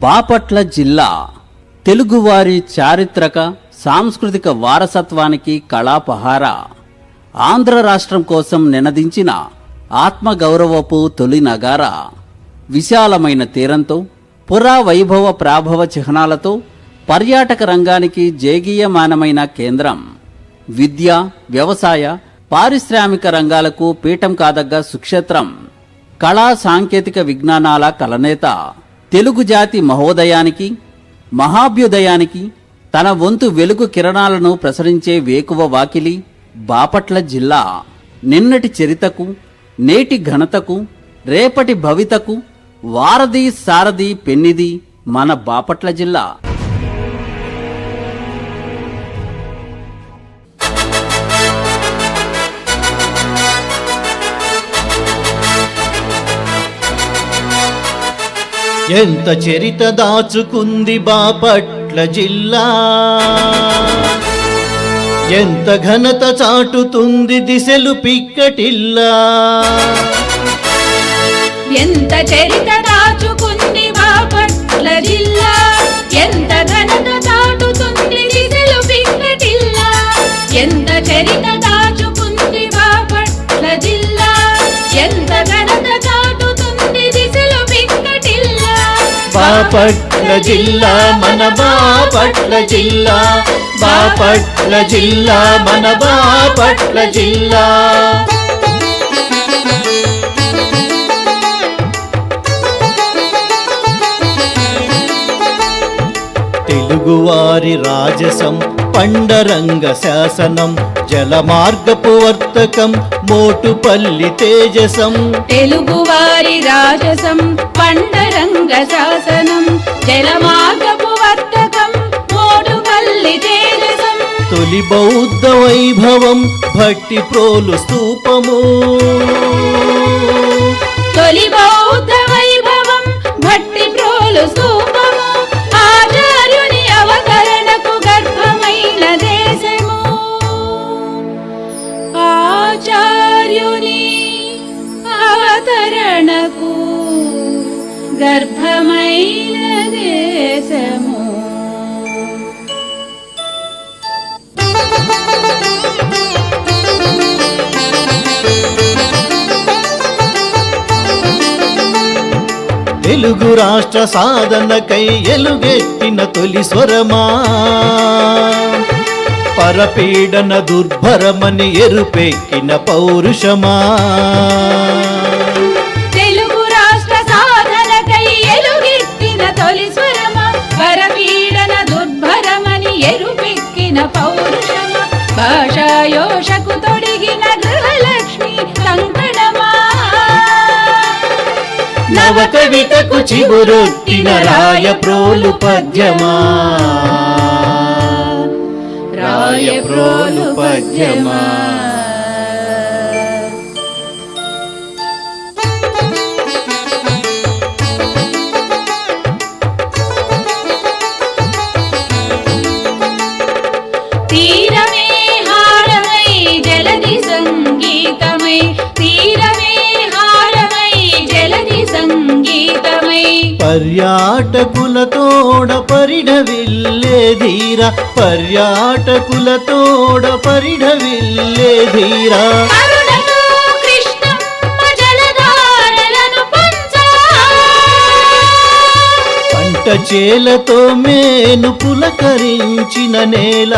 బాపట్ల జిల్లా తెలుగువారి చారిత్రక సాంస్కృతిక వారసత్వానికి కళాపహార. ఆంధ్ర రాష్ట్రం కోసం నినదించిన ఆత్మగౌరవపు తొలి నగార. విశాలమైన తీరంతో పురా వైభవ ప్రాభవ చిహ్నాలతో పర్యాటక రంగానికి జేగీయమానమైన కేంద్రం. విద్య వ్యవసాయ పారిశ్రామిక రంగాలకు పీఠం కాదగ్గ సుక్షేత్రం. కళా సాంకేతిక విజ్ఞానాల కలనేత. తెలుగు జాతి మహోదయానికి మహాభ్యుదయానికి తన వంతు వెలుగు కిరణాలను ప్రసరించే వేకువ వాకిలి బాపట్ల జిల్లా. నిన్నటి చరితకు నేటి ఘనతకు రేపటి భవితకు వారధి సారథి పెన్నిది మన బాపట్ల జిల్లా. ఎంత చరిత దాచుకుంది బాపట్ల జిల్లా. ఎంత ఘనత చాటుతుంది దిశలు పిక్కటిల్లా. ఎంత చరిత దాచుకుంది బాపట్ల జిల్లా. బాపట్ల జిల్లా మన బాపట్ల జిల్లా బాపట్ల జిల్లా మన బాపట్ల జిల్లా తెలుగువారి రాజసం పండరంగ శాసనం జలమార్గపు వర్తకం మోటుపల్లి తేజసం. తెలుగువారి రాజసం పండరంగ శాసనం జలమార్గపు వర్తకం మోడుపల్లి తేజసం. తొలి బౌద్ధ వైభవం భట్టి ప్రోలు స్తూపము. తొలి బౌద్ధ గర్భమైన దేశము. తెలుగు రాష్ట్ర సాధనకై ఎలుగెత్తిన తొలి స్వరమా. పరపీడన దుర్భరమని ఎరుపెక్కిన పౌరుషమా. భాషాయోషకు తొడిగిన గృహలక్ష్మి కంకణమా. నవ కవితకు చిగురొత్తిన రాయ ప్రోలు పద్యమా. రాయ ప్రోలు పద్యమా. పర్యాటకులతోడ పరిఢవిల్లే ధీర పర్యాటకులతోడ పరిఢవిల్లే ధీర. పంట చేలతో మేను పులకరించిన నేల.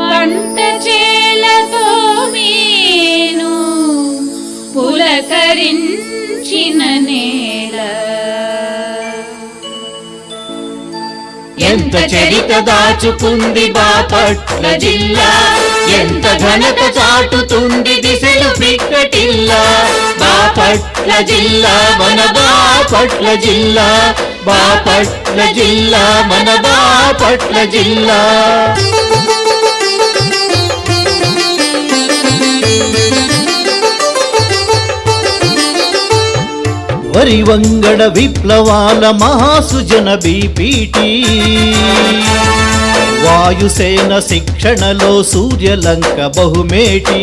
పంట చేలతో మీను పులకరించిన ఎంత చరిత దాచుకుంది బాపట్ల జిల్లా? ఎంత ఘనత చాటుతుంది దిశలు పిక్కటిల్లా? బాపట్ల జిల్లా మన బాపట్ల జిల్లా? బాపట్ల జిల్లా మన బాపట్ల జిల్లా? వరివంగడ విప్లవాల మహాసుజన బీపీటీ. వాయుసేన శిక్షణలో సూర్యలంక బహుమేటీ.